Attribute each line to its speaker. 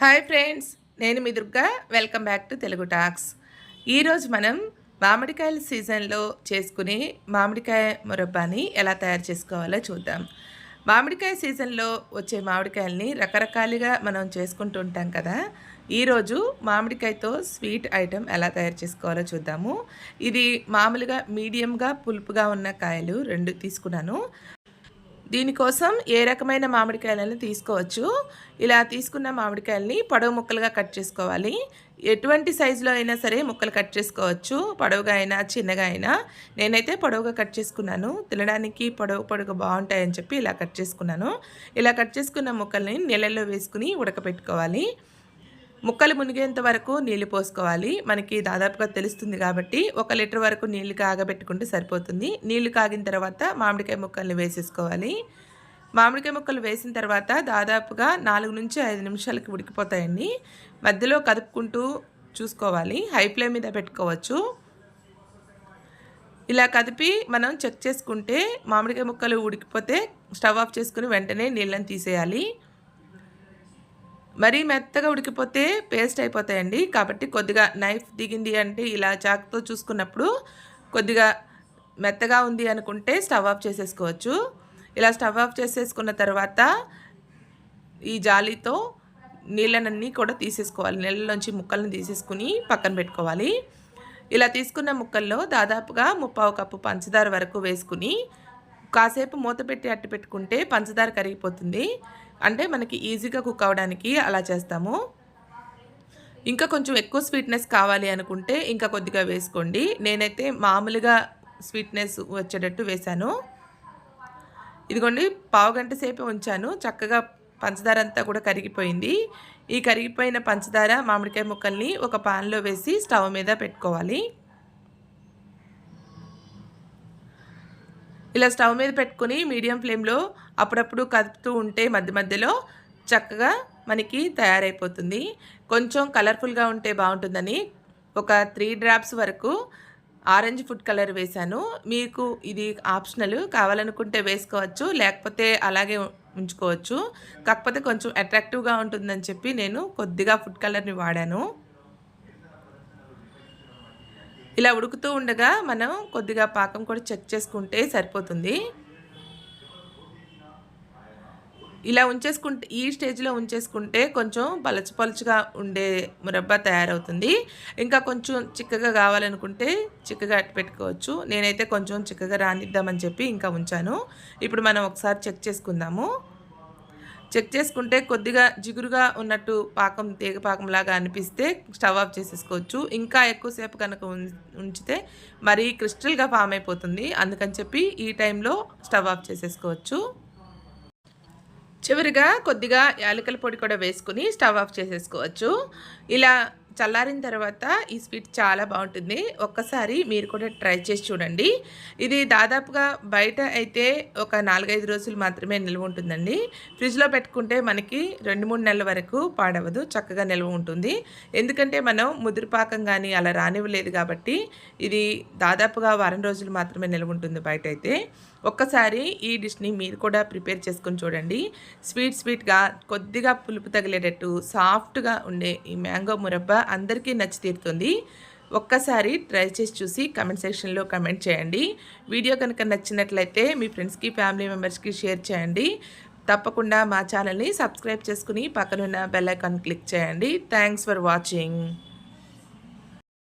Speaker 1: Hi friends నేను మీ Durga. Welcome back to Telugu talks. ఈరోజు మనం మామిడికాయల సీజన్లో చేసుకునే మామిడికాయ మురబ్బాని ఎలా తయారు చేసుకోవాలో చూద్దాం. మామిడికాయ సీజన్లో వచ్చే మామిడికాయల్ని రకరకాలుగా మనం చేసుకుంటూ ఉంటాం కదా. ఈరోజు మామిడికాయతో స్వీట్ ఐటెం ఎలా తయారు చేసుకోవాలో చూద్దాము. ఇది మామూలుగా మీడియంగా పులుపుగా ఉన్న కాయలు రెండు తీసుకున్నాను. దీనికోసం ఏ రకమైన మామిడికాయలను తీసుకోవచ్చు? ఇలా తీసుకున్న మామిడికాయలని పొడవు ముక్కలుగా కట్ చేసుకోవాలి. ఎటువంటి సైజులో అయినా సరే ముక్కలు కట్ చేసుకోవచ్చు. పొడవుగా అయినా చిన్నగా అయినా. నేనైతే పొడవుగా కట్ చేసుకున్నాను. తినడానికి పొడవు పొడవు బాగుంటాయని చెప్పి ఇలా కట్ చేసుకున్నాను. ఇలా కట్ చేసుకున్న ముక్కల్ని నీళ్ళల్లో వేసుకుని ఉడకపెట్టుకోవాలి. ముక్కలు మునిగేంత వరకు నీళ్ళు పోసుకోవాలి. మనకి దాదాపుగా తెలుస్తుంది కాబట్టి ఒక లీటర్ వరకు నీళ్ళు కాగబెట్టుకుంటే సరిపోతుంది. నీళ్ళు కాగిన తర్వాత మామిడికాయ ముక్కల్ని వేసేసుకోవాలి. మామిడికాయ ముక్కలు వేసిన తర్వాత దాదాపుగా నాలుగు నుంచి ఐదు నిమిషాలకి ఉడికిపోతాయండి. మధ్యలో కదుపుకుంటూ చూసుకోవాలి. హై ఫ్లేమ్ మీద పెట్టుకోవచ్చు. ఇలా కదిపి మనం చెక్ చేసుకుంటే మామిడికాయ ముక్కలు ఉడికిపోతే స్టవ్ ఆఫ్ చేసుకుని వెంటనే నీళ్ళని తీసేయాలి. మరీ మెత్తగా ఉడికిపోతే పేస్ట్ అయిపోతాయండి. కాబట్టి కొద్దిగా నైఫ్ దిగింది అంటే ఇలా చాక్తో చూసుకున్నప్పుడు కొద్దిగా మెత్తగా ఉంది అనుకుంటే స్టవ్ ఆఫ్ చేసేసుకోవచ్చు. ఇలా స్టవ్ ఆఫ్ చేసేసుకున్న తర్వాత ఈ జాలీతో నీళ్ళనన్నీ కూడా తీసేసుకోవాలి. నీళ్ళలోంచి ముక్కలను తీసేసుకుని పక్కన పెట్టుకోవాలి. ఇలా తీసుకున్న ముక్కల్లో దాదాపుగా ముప్పావు కప్పు పంచదార వరకు వేసుకుని కాసేపు మూత పెట్టి అట్టు పెట్టుకుంటే పంచదార కరిగిపోతుంది. అంటే మనకి ఈజీగా కుక్ అవ్వడానికి అలా చేస్తాము. ఇంకా కొంచెం ఎక్కువ స్వీట్నెస్ కావాలి అనుకుంటే ఇంకా కొద్దిగా వేసుకోండి. నేనైతే మామూలుగా స్వీట్నెస్ వచ్చేటట్టు వేశాను. ఇదిగోండి పావు గంట సేపు ఉంచాను. చక్కగా పంచదార అంతా కూడా కరిగిపోయింది. ఈ కరిగిపోయిన పంచదార మామిడికాయ ముక్కల్ని ఒక పాన్లో వేసి స్టవ్ మీద పెట్టుకోవాలి. ఇలా స్టవ్ మీద పెట్టుకుని మీడియం ఫ్లేమ్లో అప్పుడప్పుడు కదుపుతూ ఉంటే మధ్య మధ్యలో చక్కగా మనకి తయారైపోతుంది. కొంచెం కలర్ఫుల్గా ఉంటే బాగుంటుందని ఒక త్రీ డ్రాప్స్ వరకు ఆరెంజ్ ఫుడ్ కలర్ వేశాను. మీకు ఇది ఆప్షనల్ కావాలనుకుంటే వేసుకోవచ్చు లేకపోతే అలాగే ఉంచుకోవచ్చు. కాకపోతే కొంచెం అట్రాక్టివ్గా ఉంటుందని చెప్పి నేను కొద్దిగా ఫుడ్ కలర్ని వాడాను. ఇలా ఉడుకుతూ ఉండగా మనం కొద్దిగా పాకం కూడా చెక్ చేసుకుంటే సరిపోతుంది. ఇలా ఉంచేసుకుంటే ఈ స్టేజ్లో ఉంచేసుకుంటే కొంచెం పలచ పలుచుగా ఉండే మురబ్బా తయారవుతుంది. ఇంకా కొంచెం చిక్కగా కావాలనుకుంటే చిక్కగా పెట్టుకోవచ్చు. నేనైతే కొంచెం చిక్కగా రానిద్దామని చెప్పి ఇంకా ఉంచాను. ఇప్పుడు మనం ఒకసారి చెక్ చేసుకుందాము. చెక్ చేసుకుంటే కొద్దిగా జిగురుగా ఉన్నట్టు పాకం తీగ పాకంలాగా అనిపిస్తే స్టవ్ ఆఫ్ చేసేసుకోవచ్చు. ఇంకా ఎక్కువసేపు కనుక ఉంచితే మరీ క్రిస్టల్గా ఫామ్ అయిపోతుంది. అందుకని చెప్పి ఈ టైంలో స్టవ్ ఆఫ్ చేసేసుకోవచ్చు. చివరిగా కొద్దిగా యాలకల పొడి కూడా వేసుకుని స్టవ్ ఆఫ్ చేసేసుకోవచ్చు. ఇలా చల్లారిన తర్వాత ఈ స్వీట్ చాలా బాగుంటుంది. ఒక్కసారి మీరు కూడా ట్రై చేసి చూడండి. ఇది దాదాపుగా బయట అయితే ఒక నాలుగైదు రోజులు మాత్రమే నిల్వ ఉంటుందండి. ఫ్రిడ్జ్లో పెట్టుకుంటే మనకి రెండు మూడు నెలల వరకు పాడవదు. చక్కగా నిల్వ ఉంటుంది. ఎందుకంటే మనం ముదిరిపాకం కానీ అలా రానివ్వలేదు కాబట్టి ఇది దాదాపుగా వారం రోజులు మాత్రమే నిల్వ ఉంటుంది బయట అయితే. ఒక్కసారి ఈ డిష్ని మీరు కూడా ప్రిపేర్ చేసుకొని చూడండి. స్వీట్ స్వీట్గా కొద్దిగా పులుపు తగిలేటట్టు సాఫ్ట్గా ఉండే ఈ మ్యాంగో మురబ్బా అందరికీ నచ్చి తీరుతుంది. ఒక్కసారి ట్రై చేసి చూసి కమెంట్ సెక్షన్లో కమెంట్ చేయండి. వీడియో కనుక నచ్చినట్లయితే మీ ఫ్రెండ్స్కి ఫ్యామిలీ మెంబర్స్కి షేర్ చేయండి. తప్పకుండా మా ఛానల్ని సబ్స్క్రైబ్ చేసుకుని పక్కనున్న బెల్ ఐకాన్ క్లిక్ చేయండి. Thanks for watching.